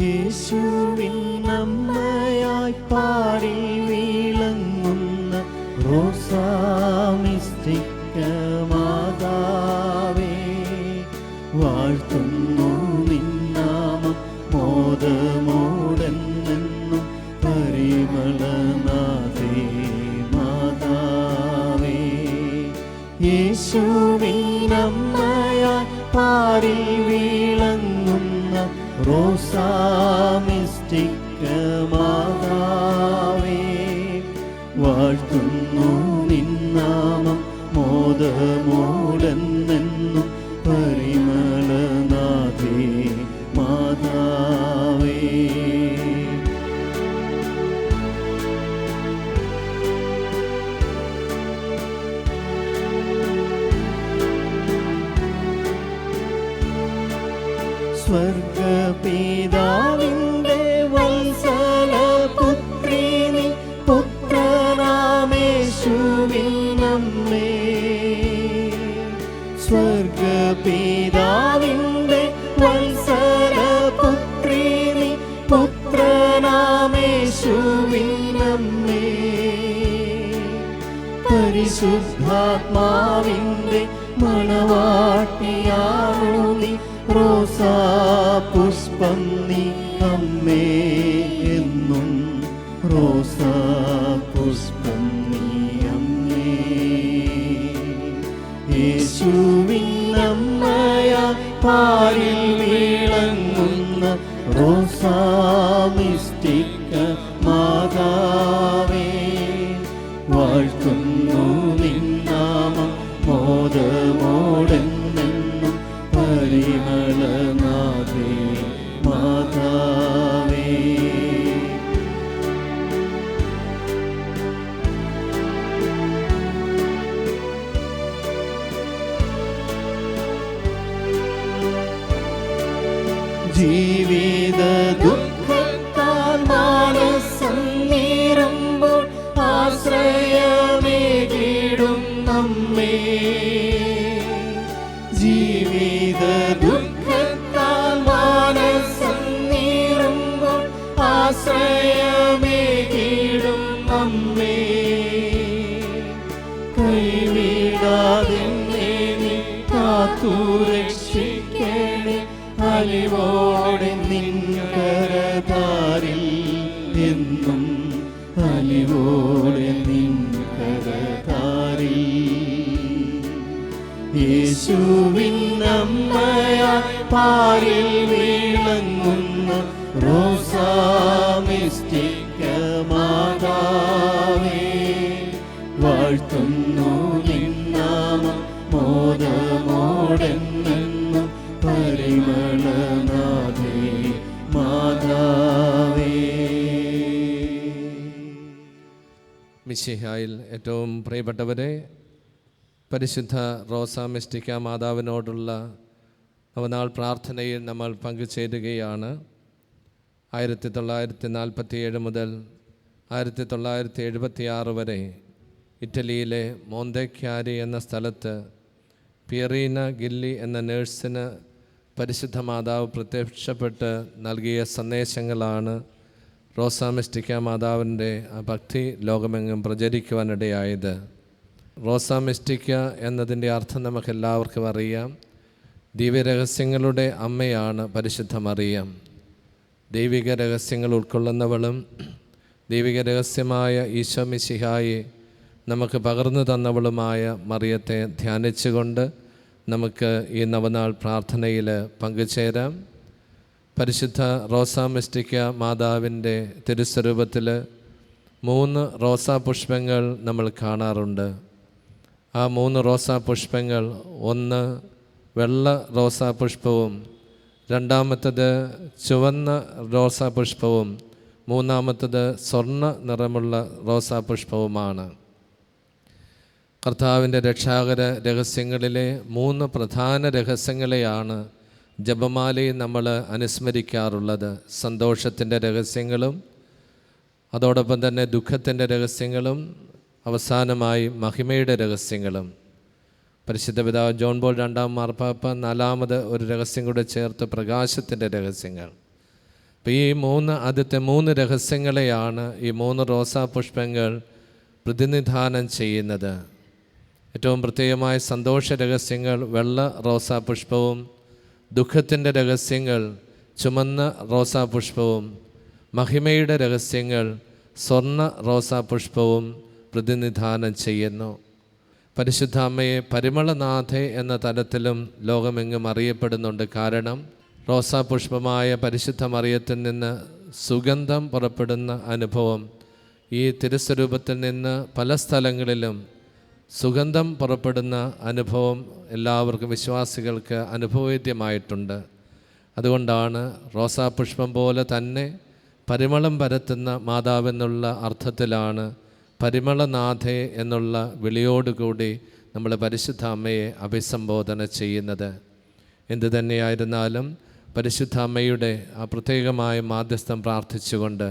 യേശുവിൻ നമ്മയായി പാടി വീളങ്ങുന്ന റോസാമിസ്റ്റിക്ക മാതാവേ വാഴ്ത്തുന്നു നിന്നാമം മോദമോടെന്നെന്നും പരിമളനാഥേ മാതാവേ. യേശുവിനമ്മയായി പാടി വീളങ്ങുന്ന റോസാമിസ്റ്റിക്ക മാതാവേ വാഴ്ത്തുന്നു നിന്നാമം മോദമോടെന്നെന്നും സ്വർഗപിതാവിന്റെ വത്സല പുത്രി നീ പുത്രനാമേശുവിനമ്മേ സ്വർഗപിതാവിന്റെ വത്സല പുത്രി നീ പുത്രനാമേശുവിനമ്മേ പരിശുദ്ധാത്മാവിന്റെ മണവാട്ടിയാണു നീ റോസാ പുഷ്പം നീ അമ്മേ എന്നും റോസാ പുഷ്പം നീ അമ്മേ യേശുവിന്നമ്മയ പാരിൽ വീളങ്ങുന്ന റോസാ മിസ്റ്റിക്ക മാതാവേ മിശിഹായിൽ ഏറ്റവും പ്രിയപ്പെട്ടവരെ പരിശുദ്ധ റോസാ മിസ്റ്റിക്ക മാതാവിനോടുള്ള നവനാൾ പ്രാർത്ഥനയിൽ നമ്മൾ പങ്കുചേരുകയാണ്. ആയിരത്തി തൊള്ളായിരത്തി നാൽപ്പത്തി ഏഴ് മുതൽ ആയിരത്തി തൊള്ളായിരത്തി എഴുപത്തി ആറ് വരെ ഇറ്റലിയിലെ മോന്തേക്യാരി എന്ന സ്ഥലത്ത് പിയറീന ഗില്ലി എന്ന നേഴ്സിന് പരിശുദ്ധ മാതാവ് പ്രത്യക്ഷപ്പെട്ട് നൽകിയ സന്ദേശങ്ങളാണ് റോസാമിസ്റ്റിക്ക മാതാവിന്റെ ഭക്തി ലോകമെങ്ങും പ്രചരിക്കുവാനിടയായത്. റോസാമിസ്റ്റിക്ക എന്നതിന്റെ അർത്ഥം നമുക്കെല്ലാവർക്കും അറിയാം. ദിവ്യരഹസ്യങ്ങളുടെ അമ്മയാണ് പരിശുദ്ധ മറിയം ദൈവിക രഹസ്യങ്ങൾ ഉൾക്കൊള്ളുന്നവളും ദൈവിക രഹസ്യമായ ഈശോ മിശിഹായെ നമുക്ക് പകർന്നു തന്നവളുമായ മറിയത്തെ ധ്യാനിച്ചുകൊണ്ട് നമുക്ക് ഈ നവനാൾ പ്രാർത്ഥനയിൽ പങ്കുചേരാം. പരിശുദ്ധ റോസാ മിസ്റ്റിക്ക മാതാവിന്റെ തിരുസ്വരൂപത്തിൽ മൂന്ന് റോസാ പുഷ്പങ്ങൾ നമ്മൾ കാണാറുണ്ട്. ആ മൂന്ന് റോസാ പുഷ്പങ്ങൾ ഒന്ന് വെള്ള റോസാ പുഷ്പവും രണ്ടാമത്തത് ചുവന്ന റോസാ പുഷ്പവും മൂന്നാമത്തത് സ്വർണ നിറമുള്ള റോസാ പുഷ്പവുമാണ്. കർത്താവിന്റെ രക്ഷാകര രഹസ്യങ്ങളിലെ മൂന്ന് പ്രധാന രഹസ്യങ്ങളെയാണ് ജപമാലയിൽ നമ്മൾ അനുസ്മരിക്കാറുള്ളത് സന്തോഷത്തിന്റെ രഹസ്യങ്ങളും അതോടൊപ്പം തന്നെ ദുഃഖത്തിന്റെ രഹസ്യങ്ങളും അവസാനമായി മഹിമയുടെ രഹസ്യങ്ങളും. പരിശുദ്ധ പിതാവ് ജോൺ ബോൾ രണ്ടാം മാർപ്പാപ്പ നാലാമത് ഒരു രഹസ്യം കൂടെ ചേർത്ത് പ്രകാശത്തിന്റെ രഹസ്യങ്ങൾ. അപ്പോൾ ഈ മൂന്ന് ആദ്യത്തെ മൂന്ന് രഹസ്യങ്ങളെയാണ് ഈ മൂന്ന് റോസാ പുഷ്പങ്ങൾ പ്രതിനിധാനം ചെയ്യുന്നത്. ഏറ്റവും പ്രത്യേകമായ സന്തോഷ രഹസ്യങ്ങൾ വെള്ള റോസാ പുഷ്പവും ദുഃഖത്തിന്റെ രഹസ്യങ്ങൾ ചുമന്ന റോസാപുഷ്പവും മഹിമയുടെ രഹസ്യങ്ങൾ സ്വർണ റോസാപുഷ്പവും പ്രതിനിധാനം ചെയ്യുന്നു. പരിശുദ്ധ അമ്മയെ പരിമളനാഥെ എന്ന തലത്തിലും ലോകമെങ്ങും അറിയപ്പെടുന്നുണ്ട്. കാരണം റോസാപുഷ്പമായ പരിശുദ്ധ മറിയത്തിൽ നിന്ന് സുഗന്ധം പുറപ്പെടുന്ന അനുഭവം ഈ തിരുസ്വരൂപത്തിൽ നിന്ന് പല സ്ഥലങ്ങളിലും സുഗന്ധം പുറപ്പെടുന്ന അനുഭവം എല്ലാവർക്കും വിശ്വാസികൾക്ക് അനുഭവവേദ്യമായിട്ടുണ്ട് അതുകൊണ്ടാണ് റോസാപുഷ്പം പോലെ തന്നെ പരിമളം പരത്തുന്ന മാതാവെന്നുള്ള അർത്ഥത്തിലാണ് പരിമളനാഥേ എന്നുള്ള വിളിയോടുകൂടി നമ്മൾ പരിശുദ്ധ അമ്മയെ അഭിസംബോധന ചെയ്യുന്നത്. എന്തു തന്നെയായിരുന്നാലും പരിശുദ്ധ അമ്മയുടെ ആ പ്രത്യേകമായ മാധ്യസ്ഥം പ്രാർത്ഥിച്ചുകൊണ്ട്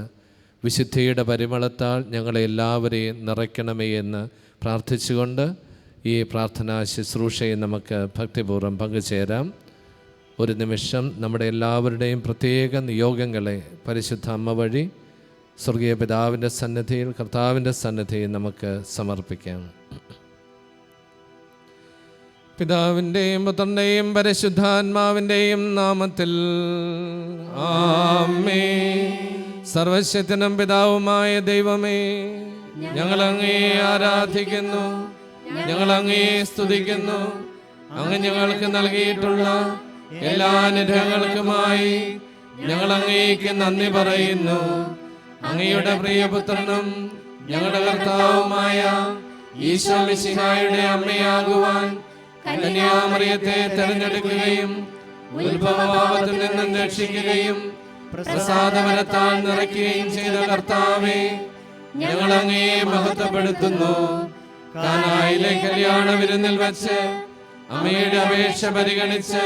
വിശുദ്ധിയുടെ പരിമളത്താൽ ഞങ്ങളെല്ലാവരെയും നിറയ്ക്കണമേ എന്ന് പ്രാർത്ഥിച്ചുകൊണ്ട് ഈ പ്രാർത്ഥനാ ശുശ്രൂഷയെ നമുക്ക് ഭക്തിപൂർവം പങ്കുചേരാം. ഒരു നിമിഷം നമ്മുടെ എല്ലാവരുടെയും പ്രത്യേക നിയോഗങ്ങളെ പരിശുദ്ധ അമ്മ വഴി സ്വർഗീയ പിതാവിന്റെ സന്നിധിയിൽ കർത്താവിന്റെ സന്നിധിയിൽ നമുക്ക് സമർപ്പിക്കാം. പിതാവിന്റെയും പുത്രന്റെയും പരിശുദ്ധാത്മാവിന്റെയും നാമത്തിൽ ആമേ. സർവശക്തനും പിതാവുമായ ദൈവമേ ഞങ്ങൾ അങ്ങേ ആരാധിക്കുന്നു. ഞങ്ങൾ അങ്ങേ സ്തുതിക്കുന്നു. അങ്ങ് ഞങ്ങൾക്ക് നൽകിയിട്ടുള്ള എല്ലാ അനുഗ്രഹങ്ങൾക്കുമായി ഞങ്ങൾ അങ്ങേക്ക് നന്ദി പറയുന്നു. അങ്ങയുടെ പ്രിയപുത്രനും ഞങ്ങളുടെ കർത്താവുമായ ഈശോ മിശിഹായുടെ അമ്മയാകുവാൻ കന്യാമറിയത്തെ തെരഞ്ഞെടുക്കുകയും ഉത്ഭവഭാവത്തിൽ നിന്നും രക്ഷിക്കുകയും പ്രസാദവരത്താൽ നിറയ്ക്കുകയും ചെയ്ത കർത്താവെ ഞങ്ങൾ അങ്ങയെ മഹത്വപ്പെടുത്തുന്നു. കാനായിലെ കല്യാണ വിരുന്നിൽ വെച്ച് അമ്മയുടെ അപേക്ഷ പരിഗണിച്ച്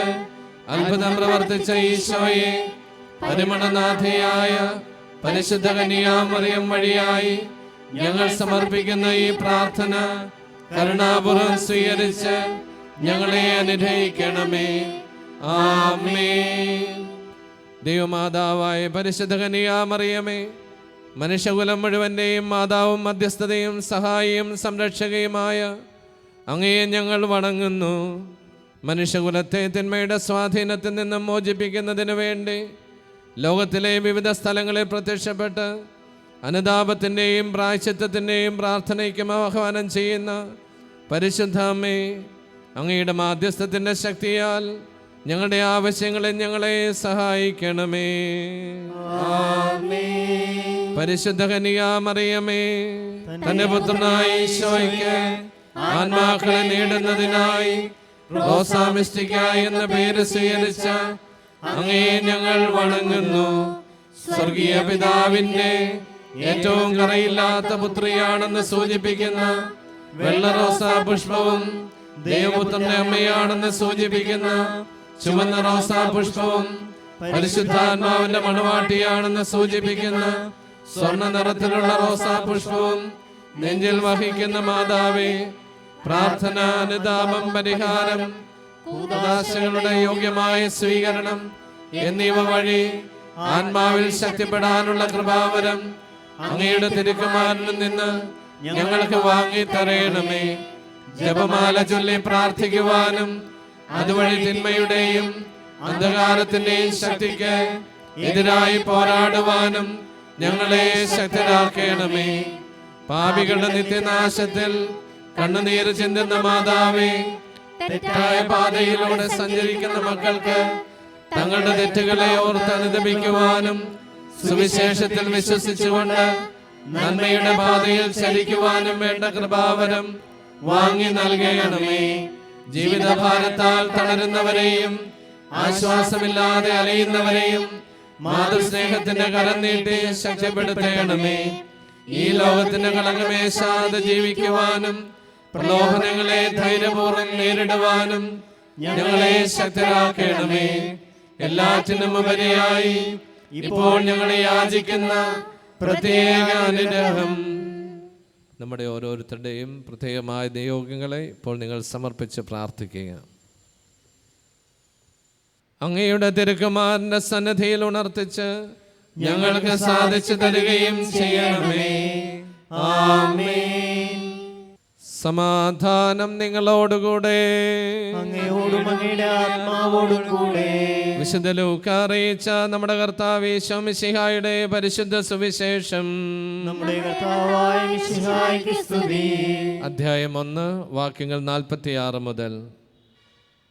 അത്ഭുതം പ്രവർത്തിച്ച ഈശോയെ പരിമണനാഥയായ പരിശുദ്ധ കന്യാമറിയം വഴിയായി ഞങ്ങൾ സമർപ്പിക്കുന്ന ഈ പ്രാർത്ഥന കരുണാപുരം സ്വീകരിച്ച് ഞങ്ങളെ അനുഗ്രഹിക്കണമേ. ആമേ ദൈവമാതാവായ പരിശുദ്ധ കന്യാമറിയമേ മനുഷ്യകുലം മുഴുവന്റെയും മാതാവും മധ്യസ്ഥതയും സഹായിയും സംരക്ഷകയുമായ അങ്ങയെ ഞങ്ങൾ വണങ്ങുന്നു. മനുഷ്യകുലത്തെ തിന്മയുടെ സ്വാധീനത്തിൽ നിന്നും മോചിപ്പിക്കുന്നതിന് വേണ്ടി ലോകത്തിലെ വിവിധ സ്ഥലങ്ങളിൽ പ്രത്യക്ഷപ്പെട്ട് അനുതാപത്തിന്റെയും പ്രായശ്ചിത്തത്തിന്റെയും പ്രാർത്ഥനയ്ക്കും ആഹ്വാനം ചെയ്യുന്ന പരിശുദ്ധ അമ്മേ അങ്ങയുടെ മാധ്യസ്ഥത്തിന്റെ ശക്തിയാൽ ഞങ്ങളുടെ ആവശ്യങ്ങളെ ഞങ്ങളെ സഹായിക്കണമേ. പരിശുദ്ധ കനിയാമറിയമേ തന്റെ പുത്രനായ ഈശോയ്ക്ക് ആത്മാക്കളെ നേടുന്നതിനായി റോസാമിസ്റ്റിക്ക എന്ന പേര് സ്വീകരിച്ച അങ്ങേ ഞങ്ങൾ വണങ്ങുന്നു. സ്വർഗീയ പിതാവിന്റെ ഏറ്റവും കറയില്ലാത്ത പുത്രിയാണെന്ന് സൂചിപ്പിക്കുന്ന വെള്ള റോസാ പുഷ്പവും ദൈവപുത്രന്റെ അമ്മയാണെന്ന് സൂചിപ്പിക്കുന്ന ചുവന്ന റോസാ പുഷ്പവും പരിശുദ്ധാത്മാവിന്റെ മണവാട്ടിയാണെന്ന് സൂചിപ്പിക്കുന്ന സ്വർണ നിറത്തിലുള്ള റോസാ പുഷ്പവും നെഞ്ചിൽ വഹിക്കുന്ന മാതാവേ പ്രാർത്ഥന അനുതാപം പരിഹാരം കൂതാശകളുടെ യോഗ്യമായ സ്വീകരണം എന്നിവ വഴി ആത്മാവിൽ ശക്തിപ്പെടാനുള്ള കൃപാവരം അങ്ങയുടെ തിരുക്കുമാരനിൽ നിന്ന് ഞങ്ങൾക്ക് വാങ്ങി തരയണമേ. ജപമാല ചൊല്ലി പ്രാർത്ഥിക്കുവാനും അതുവഴി തിന്മയുടെയും അന്ധകാരത്തിന്റെയും ശക്തിക്ക് എതിരായി പോരാടുവാനും ഞങ്ങളെ ശക്തരാക്കണമേ. പാപികളുടെ നിത്യനാശത്തിൽ കണ്ണുനീര് ചിന്തുന്ന മാതാവേ. തെറ്റായ പാതയിലൂടെ സഞ്ചരിക്കുന്ന മക്കൾക്ക് തങ്ങളുടെ തെറ്റുകളെ ഓർത്ത് അനുദപിക്കുവാനും സുവിശേഷത്തിൽ വിശ്വസിച്ചുകൊണ്ട് നന്മയുടെ പാതയിൽ ചലിക്കുവാനും വേണ്ട കൃപാവരം വാങ്ങി നൽകണമേ. ജീവിതഭാരത്താൽ തളരുന്നവരെയും ആശ്വാസമില്ലാതെ അലയുന്നവരെയും മാതൃസ്നേഹത്തിന്റെ കരം നീട്ടി ശക്തിപ്പെടുത്തേണമേ. ഈ ലോകത്തിന്റെ കളങ്കമേശാതെ ജീവിക്കുവാനും പ്രലോഭനങ്ങളെ ധൈര്യപൂർവം നേരിടുവാനും ഞങ്ങളെ ശക്തരാക്കണമേ. എല്ലാറ്റിനും ഉപരിയായി ഇപ്പോൾ ഞങ്ങളെ യാചിക്കുന്ന പ്രത്യേക അനുഗ്രഹം. നമ്മുടെ ഓരോരുത്തരുടെയും പ്രത്യേകമായ നിയോഗങ്ങളെ ഇപ്പോൾ നിങ്ങൾ സമർപ്പിച്ച് പ്രാർത്ഥിക്കുക. അങ്ങയുടെ തിരുക്കുമാരന്റെ സന്നദ്ധിയിൽ ഉണർത്തിച്ച് ഞങ്ങൾക്ക് സാധിച്ചു തരികയും ചെയ്യണമേ. ആമേൻ. സമാധാനം നിങ്ങളോടുകൂടെ. വിശുദ്ധ ലൂക്ക അറിയിച്ച നമ്മുടെ കർത്താവ് ശോമിശിഹായുടെ പരിശുദ്ധ സുവിശേഷം. നമ്മുടെ അധ്യായം ഒന്ന് വാക്യങ്ങൾ നാൽപ്പത്തി ആറ് മുതൽ.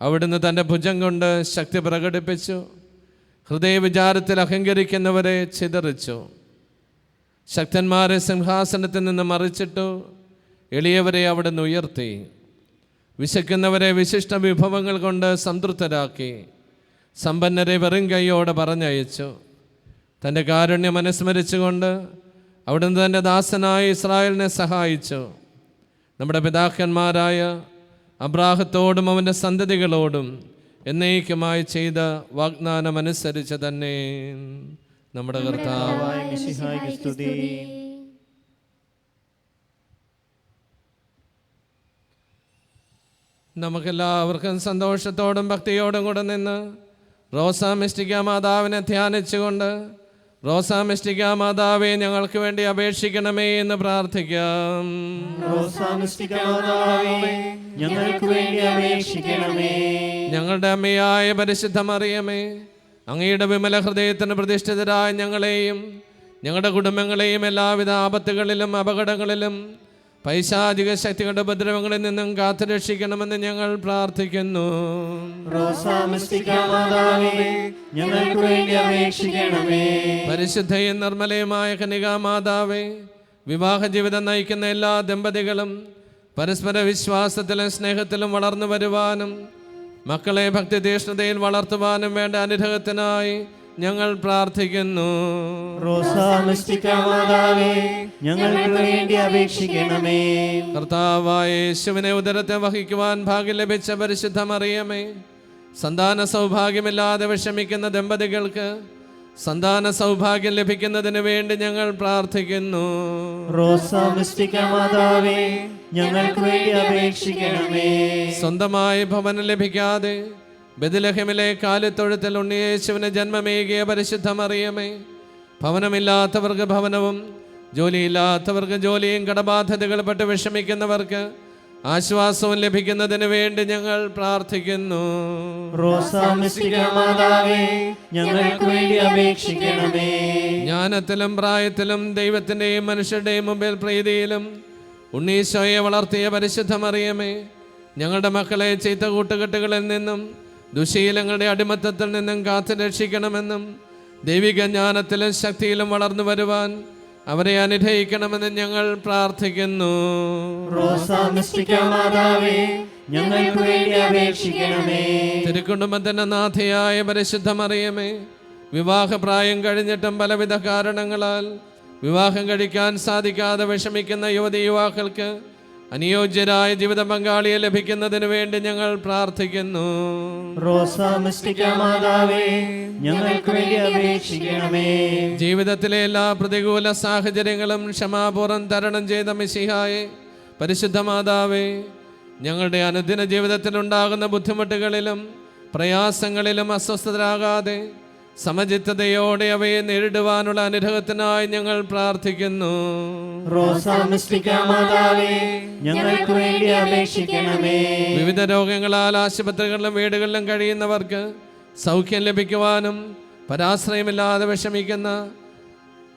അവിടുന്ന് തന്റെ ഭുജം കൊണ്ട് ശക്തി പ്രകടിപ്പിച്ചു. ഹൃദയവിചാരത്തിൽ അഹങ്കരിക്കുന്നവരെ ചിതറിച്ചു. ശക്തന്മാരെ സിംഹാസനത്തിൽ നിന്ന് മറിച്ചിട്ടു എളിയവരെ അവിടുന്ന് ഉയർത്തി. വിശക്കുന്നവരെ വിശിഷ്ട വിഭവങ്ങൾ കൊണ്ട് സംതൃപ്തരാക്കി. സമ്പന്നരെ വെറും കൈയോടെ പറഞ്ഞയച്ചു. തന്റെ കാരുണ്യം അനുസ്മരിച്ചുകൊണ്ട് അവിടുന്ന് തന്റെ ദാസനായ ഇസ്രായേലിനെ സഹായിച്ചു. നമ്മുടെ പിതാക്കന്മാരായ അബ്രാഹത്തോടും അവന്റെ സന്തതികളോടും എന്നേക്കുമായി ചെയ്ത വാഗ്ദാനമനുസരിച്ച് തന്നെ. നമ്മുടെ കർത്താവായ നമുക്കെല്ലാവർക്കും സന്തോഷത്തോടും ഭക്തിയോടും കൂടെ നിന്ന് റോസാ മിസ്റ്റിക്ക മാതാവിനെ ധ്യാനിച്ചുകൊണ്ട് റോസാ മിസ്റ്റിക മാതാവെ ഞങ്ങൾക്ക് വേണ്ടി അപേക്ഷിക്കണമേ എന്ന് പ്രാർത്ഥിക്കാം. റോസാമിസ്റ്റികമാതാവേ, ഞങ്ങൾക്ക് വേണ്ടി അപേക്ഷിക്കണമേ. ഞങ്ങളുടെ അമ്മയായ പരിശുദ്ധ മറിയമേ അങ്ങയുടെ വിമല ഹൃദയത്തിന് പ്രതിഷ്ഠിതരായ ഞങ്ങളെയും ഞങ്ങളുടെ കുടുംബങ്ങളെയും എല്ലാവിധ ആപത്തുകളിലും അപകടങ്ങളിലും പൈശാചിക ശക്തികളുടെ ഉപദ്രവങ്ങളിൽ നിന്നും കാത്തുരക്ഷിക്കണമെന്ന് ഞങ്ങൾ പ്രാർത്ഥിക്കുന്നു. പരിശുദ്ധയും നിർമ്മലയുമായ കനികാ മാതാവേ വിവാഹ ജീവിതം നയിക്കുന്ന എല്ലാ ദമ്പതികളും പരസ്പര വിശ്വാസത്തിലും സ്നേഹത്തിലും വളർന്നു വരുവാനും മക്കളെ ഭക്തി തീഷ്ണതയിൽ വളർത്തുവാനും വേണ്ട അനുഗ്രഹത്തിനായി ഞങ്ങൾ പ്രാർത്ഥിക്കുന്നു. ഞങ്ങൾക്ക് വേണ്ടി അപേക്ഷിക്കണമേ. കർത്താവായ യേശുവിനെ ഉദരത്തെ വഹിക്കുവാൻ ഭാഗ്യം ലഭിച്ച പരിശുദ്ധ മറിയമേ സന്താന സൗഭാഗ്യമില്ലാതെ വിഷമിക്കുന്ന ദമ്പതികൾക്ക് സന്താന സൗഭാഗ്യം ലഭിക്കുന്നതിന് വേണ്ടി ഞങ്ങൾ പ്രാർത്ഥിക്കുന്നു. ഞങ്ങൾക്ക് വേണ്ടി അപേക്ഷിക്കണമേ. സ്വന്തമായി ഭവനം ലഭിക്കാതെ ബദിലഹമിലെ കാലത്തൊഴുത്തിൽ ഉണ്ണിയേശുവിന് ജന്മമേകിയ പരിശുദ്ധമറിയമേ ഭവനമില്ലാത്തവർക്ക് ഭവനവും ജോലിയില്ലാത്തവർക്ക് ജോലിയും കടബാധ്യതകൾ പെട്ട് വിഷമിക്കുന്നവർക്ക് ആശ്വാസവും ലഭിക്കുന്നതിന് വേണ്ടി ഞങ്ങൾ പ്രാർത്ഥിക്കുന്നു. ജ്ഞാനത്തിലും പ്രായത്തിലും ദൈവത്തിന്റെയും മനുഷ്യരുടെയും മുമ്പിൽ പ്രീതിയിലും ഉണ്ണീശോയെ വളർത്തിയ പരിശുദ്ധമറിയമേ ഞങ്ങളുടെ മക്കളെ ചീത്ത കൂട്ടുകെട്ടുകളിൽ നിന്നും ദുശീലങ്ങളുടെ അടിമത്തത്തിൽ നിന്നും കാത്തു രക്ഷിക്കണമെന്നും ദൈവിക ജ്ഞാനത്തിലും ശക്തിയിലും വളർന്നു വരുവാൻ അവരെ അനുഗ്രഹിക്കണമെന്ന് ഞങ്ങൾ പ്രാർത്ഥിക്കുന്നു. തിരുക്കുടുംബത്തിന്റെ നാഥയായ പരിശുദ്ധ മറിയമേ വിവാഹപ്രായം കഴിഞ്ഞിട്ടും പലവിധ കാരണങ്ങളാൽ വിവാഹം കഴിക്കാൻ സാധിക്കാതെ വിഷമിക്കുന്ന യുവതി യുവാക്കൾക്ക് അനുയോജ്യരായ ജീവിത പങ്കാളിയെ ലഭിക്കുന്നതിന് വേണ്ടി ഞങ്ങൾ പ്രാർത്ഥിക്കുന്നു. റോസാമിസ്റ്റികമാതാവേ, ഞങ്ങൾക്ക് വേണ്ടി അപേക്ഷിക്കണമേ. ജീവിതത്തിലെ എല്ലാ പ്രതികൂല സാഹചര്യങ്ങളും ക്ഷമാപൂർവം തരണം ചെയ്ത മിശിഹായെ പരിശുദ്ധ മാതാവേ ഞങ്ങളുടെ അനുദിന ജീവിതത്തിൽ ഉണ്ടാകുന്ന ബുദ്ധിമുട്ടുകളിലും പ്രയാസങ്ങളിലും അസ്വസ്ഥരാകാതെ സമചിത്തതയോടെ അവയെ നേരിടുവാനുള്ള അനുഗ്രഹത്തിനായി ഞങ്ങൾ പ്രാർത്ഥിക്കുന്നു. ഞങ്ങൾക്ക് വേണ്ടി അപേക്ഷിക്കണമേ. വിവിധ രോഗങ്ങളാൽ ആശുപത്രികളിലും വീടുകളിലും കഴിയുന്നവർക്ക് സൗഖ്യം ലഭിക്കുവാനും പരാശ്രയമില്ലാതെ വിഷമിക്കുന്ന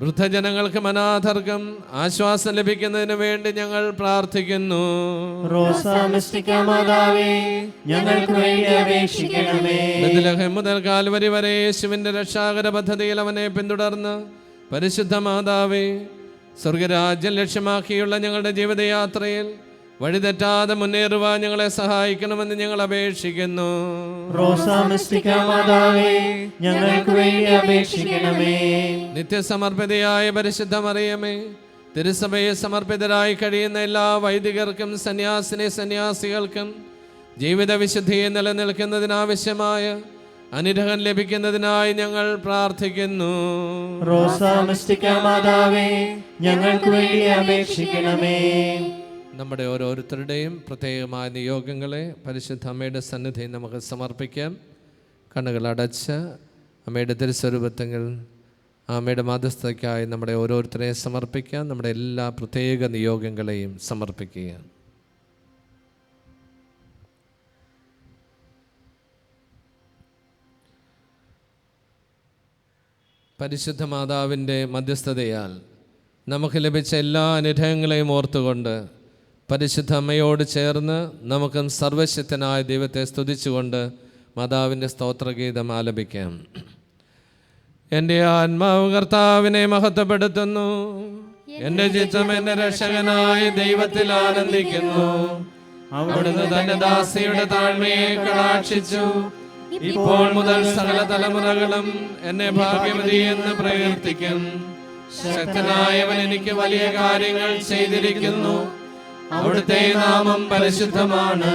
വൃദ്ധജനങ്ങൾക്കും അനാഥർക്കും ആശ്വാസം ലഭിക്കുന്നതിന് വേണ്ടി ഞങ്ങൾ പ്രാർത്ഥിക്കുന്നു. മുതൽ കാൽവരി വരെ യേശുവിന്റെ രക്ഷാകര പദ്ധതിയിൽ അവനെ പിന്തുടർന്ന് പരിശുദ്ധ മാതാവേ സ്വർഗരാജ്യം ലക്ഷ്യമാക്കിയുള്ള ഞങ്ങളുടെ ജീവിതയാത്രയിൽ വഴിതെറ്റാതെ മുന്നേറുവാൻ ഞങ്ങളെ സഹായിക്കണമെന്ന് ഞങ്ങൾ അപേക്ഷിക്കുന്നു. റോസാമിസ്റ്റിക്ക മാതാവേ ഞങ്ങൾക്ക് വേണ്ടി അപേക്ഷിക്കണമേ. നിത്യസമർപ്പിതയായ പരിശുദ്ധ മറിയമേ തിരുസഭയെ സമർപ്പിതരായി കഴിയുന്ന എല്ലാ വൈദികർക്കും സന്യാസിനെ സന്യാസികൾക്കും ജീവിത വിശുദ്ധിയെ നിലനിൽക്കുന്നതിനാവശ്യമായ അനുഗ്രഹം ലഭിക്കുന്നതിനായി ഞങ്ങൾ പ്രാർത്ഥിക്കുന്നു. റോസാ മാതാവേ ഞങ്ങൾക്ക് വേണ്ടി അപേക്ഷിക്കണമേ. നമ്മുടെ ഓരോരുത്തരുടെയും പ്രത്യേകമായ നിയോഗങ്ങളെ പരിശുദ്ധ അമ്മയുടെ സന്നിധിയിൽ നമുക്ക് സമർപ്പിക്കാം. കണ്ണുകൾ അടച്ച് അമ്മയുടെ തിരുസ്വരൂപത്തങ്ങൾ അമ്മയുടെ മാധ്യസ്ഥയ്ക്കായി നമ്മുടെ ഓരോരുത്തരെയും സമർപ്പിക്കാം. നമ്മുടെ എല്ലാ പ്രത്യേക നിയോഗങ്ങളെയും സമർപ്പിക്കുക. പരിശുദ്ധ മാതാവിന്റെ മധ്യസ്ഥതയാൽ നമുക്ക് ലഭിച്ച എല്ലാ അനുഗ്രഹങ്ങളെയും ഓർത്തുകൊണ്ട് പരിശുദ്ധ അമ്മയോട് ചേർന്ന് നമുക്കും സർവശക്തനായ ദൈവത്തെ സ്തുതിച്ചുകൊണ്ട് മാതാവിന്റെ സ്തോത്രഗീതം ആലപിക്കാം. എന്റെ ആത്മാവ് കർത്താവിനെ മഹത്വപ്പെടുത്തുന്നു. എന്റെ ചിത്രം എന്റെ രക്ഷകനായ ദൈവത്തിൽ ആനന്ദിക്കുന്നു. അവിടുന്ന് തന്റെ ദാസിയുടെ താഴ്മയെ കടാക്ഷിച്ചു. ഇപ്പോൾ മുതൽ സകല തലമുറകളും എന്നെ ഭാഗ്യവതി എന്ന് പ്രകീർത്തിക്കും. ശക്തനായവൻ എനിക്ക് വലിയ കാര്യങ്ങൾ ചെയ്തിരിക്കുന്നു. അവിടുത്തെ നാമം പരിശുദ്ധമാണ്.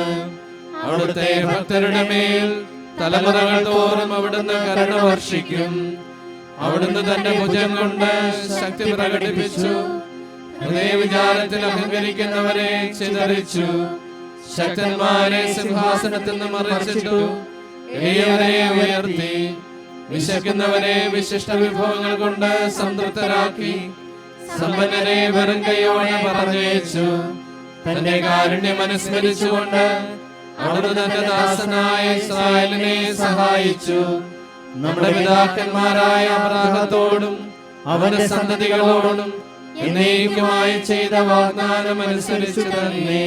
അവിടുത്തെ ഭക്തരുടെ മേൽ തലമുറകൾ തോറും അവിടുന്ന് കരുണ വർഷിക്കും. അവിടുന്ന് തന്റെ ഭുജം കൊണ്ട് ശക്തി പ്രകടിപ്പിച്ചു. ഹൃദയവിചാരത്തിൽ അഹങ്കരിക്കുന്നവരെ ചിതറിച്ചു. ശക്തന്മാരെ സിംഹാസനത്തിൽ നിന്ന് മറിച്ചിട്ടു. ഉയർത്തി. വിശക്കുന്നവരെ വിശിഷ്ട വിഭവങ്ങൾ കൊണ്ട് സംതൃപ്തരാക്കി. സമ്പന്നരെ വെറും കൈയോടെ പറഞ്ഞയച്ചു. തന്റെ കാരുണ്യം അനുസ്മരിച്ചുകൊണ്ട് അവിടുന്ന് തന്റെ ദാസനായ ഇസ്രായേലിനെ സഹായിച്ചു. നമ്മുടെ പിതാക്കന്മാരായ അബ്രാഹത്തോടും അവന്റെ സന്തതികളോടും എന്നേക്കുമായി ചെയ്ത വാഗ്ദാനം അനുസരിച്ചു തന്നെ.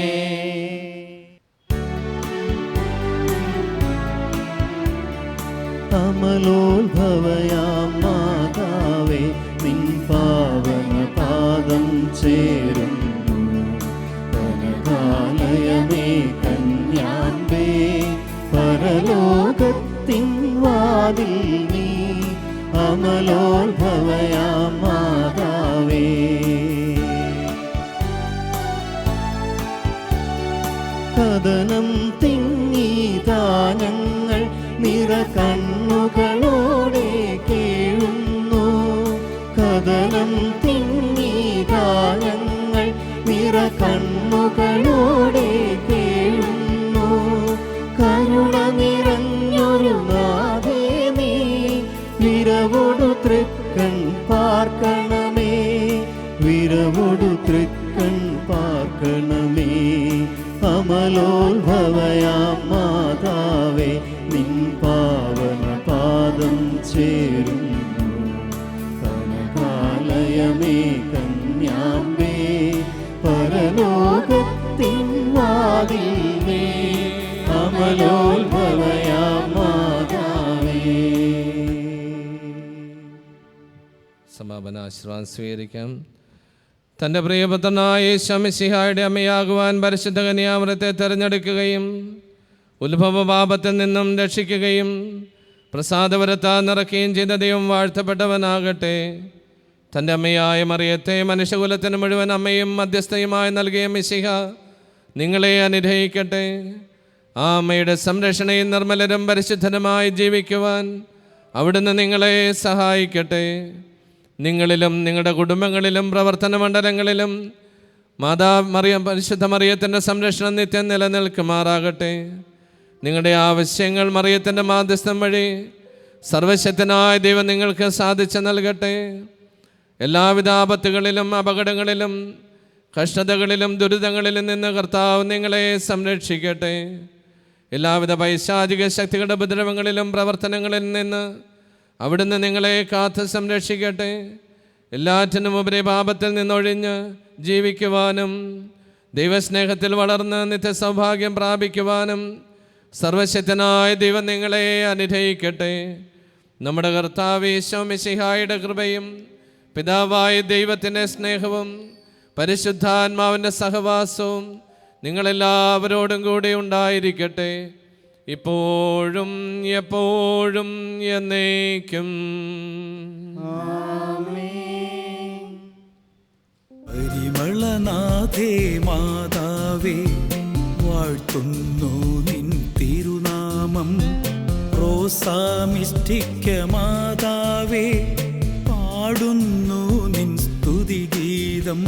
അമലോത്ഭവയാം മാതാവേ നിൻ പാവന പാദം ചേരുന്നു വാതിൽ നീ അമലോത്ഭവയാം മാതാവേ. കഥനം തിങ്ങി ദാനങ്ങൾ നിറ കണ്ണുകളോടെ കേഴുന്നു. കഥനം തിങ്ങി ദാനങ്ങൾ നിറ കണ്ണുകളോടെ കേഴുന്നു അമലോത്ഭവയാം മാതാവേ നിൻ പാവന പാദം ചേരുന്നു. കനകാലയമേ കന്യാമ്പേ പരലോകത്തിൻ വാതിൽ കമലോത്ഭവയാം മാതാവേ. സമാപന ആശ്രവാൻ സ്വീകരിക്കാം. തന്റെ പ്രിയപുത്രനായ ശമിസിഹായുടെ അമ്മയാകുവാൻ പരിശുദ്ധ കന്യാമൃത്തെ തിരഞ്ഞെടുക്കുകയും ഉത്ഭവപാപത്തിൽ നിന്നും രക്ഷിക്കുകയും പ്രസാദപരത്താ നിറക്കുകയും ചെയ്ത ദൈവം വാഴ്ത്തപ്പെട്ടവനാകട്ടെ. തന്റെ അമ്മയായ മറിയത്തെ മനുഷ്യകുലത്തിന് മുഴുവൻ അമ്മയും മധ്യസ്ഥയുമായി നൽകിയ മിശിഹ നിങ്ങളെ അനുഗ്രഹിക്കട്ടെ. ആ അമ്മയുടെ സംരക്ഷണയും നിർമ്മലരും പരിശുദ്ധനുമായി ജീവിക്കുവാൻ അവിടുന്ന് നിങ്ങളെ സഹായിക്കട്ടെ. നിങ്ങളിലും നിങ്ങളുടെ കുടുംബങ്ങളിലും പ്രവർത്തന മണ്ഡലങ്ങളിലും മാതാ മറിയം പരിശുദ്ധ മറിയത്തിന്റെ സംരക്ഷണം നിത്യം നിലനിൽക്കുമാറാകട്ടെ. നിങ്ങളുടെ ആവശ്യങ്ങൾ മറിയത്തിന്റെ മാധ്യസ്ഥം വഴി സർവശക്തനായ ദൈവം നിങ്ങൾക്ക് സാധിച്ചു നൽകട്ടെ. എല്ലാവിധ ആപത്തുകളിലും അപകടങ്ങളിലും കഷ്ടതകളിലും ദുരിതങ്ങളിലും നിന്ന് കർത്താവ് നിങ്ങളെ സംരക്ഷിക്കട്ടെ. എല്ലാവിധ പൈശാചിക ശക്തികളുടെ ഉപദ്രവങ്ങളിലും പ്രവർത്തനങ്ങളിൽ നിന്ന് അവിടുന്ന് നിങ്ങളെ കാത്ത് സംരക്ഷിക്കട്ടെ. എല്ലാറ്റിനും ഉപരി പാപത്തിൽ നിന്നൊഴിഞ്ഞ് ജീവിക്കുവാനും ദൈവസ്നേഹത്തിൽ വളർന്ന് നിത്യസൗഭാഗ്യം പ്രാപിക്കുവാനും സർവശക്തനായ ദൈവം നിങ്ങളെ അനുഗ്രഹിക്കട്ടെ. നമ്മുടെ കർത്താവ് ഈശോമിശിഹായുടെ കൃപയും പിതാവായ ദൈവത്തിന്റെ സ്നേഹവും പരിശുദ്ധാത്മാവിന്റെ സഹവാസവും നിങ്ങളെല്ലാവരോടും കൂടി ഉണ്ടായിരിക്കട്ടെ. ഇപ്പോഴും എപ്പോഴും എന്നേക്കും. പരിമളനാഥേ മാതാവേ വാഴ്ത്തുന്നു നിൻ തിരുനാമം. റോസാമിഷ്ടിക്ക മാതാവേ പാടുന്നു നിൻ സ്തുതിഗീതം.